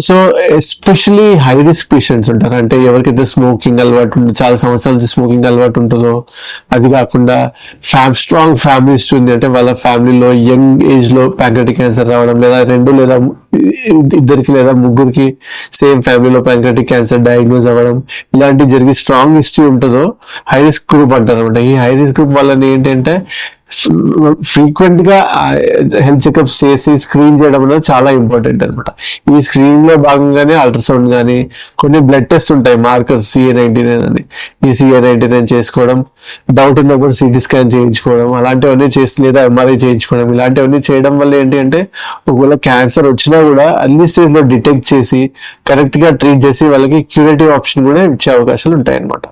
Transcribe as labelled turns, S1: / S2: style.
S1: So especially high risk patients ఉంటారు. అంటే ఎవరికైతే స్మోకింగ్ అలవాటు ఉంటుందో చాలా సంవత్సరాల నుంచి స్మోకింగ్ అలవాటు ఉంటుందో అది కాకుండా ఫ్యామ్ స్ట్రాంగ్ ఫ్యామిలీ ఉంది అంటే వాళ్ళ ఫ్యామిలీలో యంగ్ ఏజ్లో ప్యాంక్రటిక్ క్యాన్సర్ రావడం లేదా రెండు లేదా ఇద్దరికి లేదా ముగ్గురికి సేమ్ ఫ్యామిలీలో ప్యాంక్రటిక్ క్యాన్సర్ డయాగ్నోజ్ అవ్వడం ఇలాంటి జరిగి స్ట్రాంగ్ హిస్టరీ ఉంటుందో హై రిస్క్ గ్రూప్ అంటారు అనమాట ఈ హై రిస్క్ గ్రూప్ వల్ల ఏంటంటే ఫ్రీక్వెంట్గా హెల్త్ చెకప్స్ చేసి స్క్రీన్ చేయడం అనేది చాలా ఇంపార్టెంట్ అనమాట ఈ స్క్రీన్లో భాగంగానే అల్ట్రాసౌండ్ కానీ కొన్ని బ్లడ్ టెస్ట్ ఉంటాయి మార్కర్స్ సిఏ నైన్టీ నైన్ అని. ఈ సిఏ నైన్టీ నైన్ చేసుకోవడం డౌట్ ఉన్నప్పుడు సిటీ స్కాన్ చేయించుకోవడం అలాంటివన్నీ చేసి లేదా ఎంఆర్ఐ చేయించుకోవడం ఇలాంటివన్నీ చేయడం వల్ల ఏంటి అంటే ఒకవేళ క్యాన్సర్ వచ్చినా కూడా అన్ని స్టేజ్లో డిటెక్ట్ చేసి కరెక్ట్గా ట్రీట్ చేసి వాళ్ళకి క్యూరేటివ్ ఆప్షన్ కూడా ఇచ్చే అవకాశాలు ఉంటాయన్నమాట.